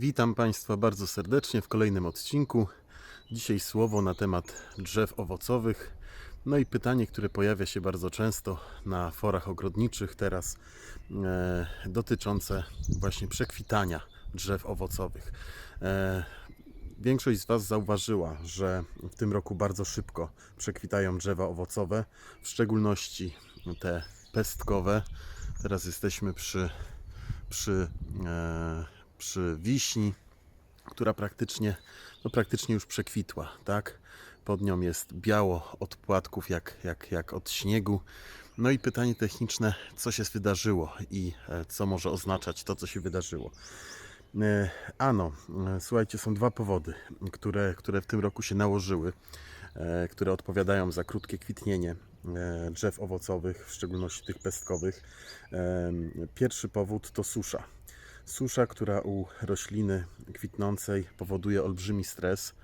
Witam Państwa bardzo serdecznie w kolejnym odcinku. Dzisiaj słowo na temat drzew owocowych. No i pytanie, które pojawia się bardzo często na forach ogrodniczych teraz, e, dotyczące właśnie przekwitania drzew owocowych. E, Większość z Was zauważyła, że w tym roku bardzo szybko przekwitają drzewa owocowe, w szczególności te pestkowe. Teraz jesteśmy przy, przy, e, przy wiśni, która praktycznie, no praktycznie już przekwitła, tak? Pod nią jest biało od płatków, jak, jak, jak od śniegu. No i pytanie techniczne, co się wydarzyło i e, co może oznaczać to, co się wydarzyło. E, Ano, e, słuchajcie, są dwa powody, które, które w tym roku się nałożyły, które odpowiadają za krótkie kwitnienie drzew owocowych, w szczególności tych pestkowych. Pierwszy powód to susza. Susza, która u rośliny kwitnącej powoduje olbrzymi stres.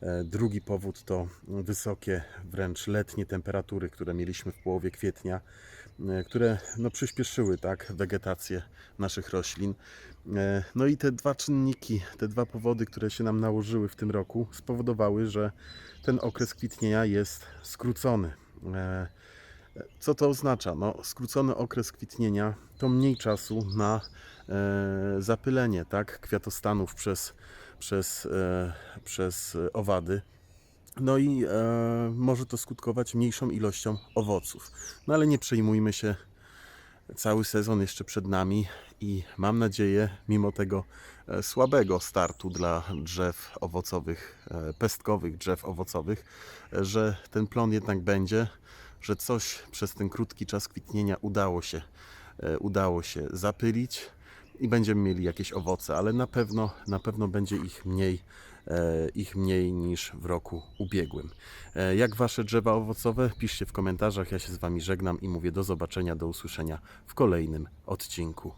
E, Drugi powód to wysokie, wręcz letnie temperatury, które mieliśmy w połowie kwietnia, e, które no, przyspieszyły tak, wegetację naszych roślin. E, No i te dwa czynniki, te dwa powody, które się nam nałożyły w tym roku, spowodowały, że ten okres kwitnienia jest skrócony. Co to oznacza? No, skrócony okres kwitnienia to mniej czasu na e, zapylenie tak, kwiatostanów przez, przez, e, przez owady. No i e, może to skutkować mniejszą ilością owoców. No ale nie przejmujmy się, cały sezon jeszcze przed nami i mam nadzieję, mimo tego e, słabego startu dla drzew owocowych, e, pestkowych drzew owocowych, e, że ten plon jednak będzie, że coś przez ten krótki czas kwitnienia udało się, e, udało się zapylić i będziemy mieli jakieś owoce, ale na pewno, na pewno będzie ich mniej, e, ich mniej niż w roku ubiegłym. E, Jak Wasze drzewa owocowe? Piszcie w komentarzach. Ja się z Wami żegnam i mówię do zobaczenia, do usłyszenia w kolejnym odcinku.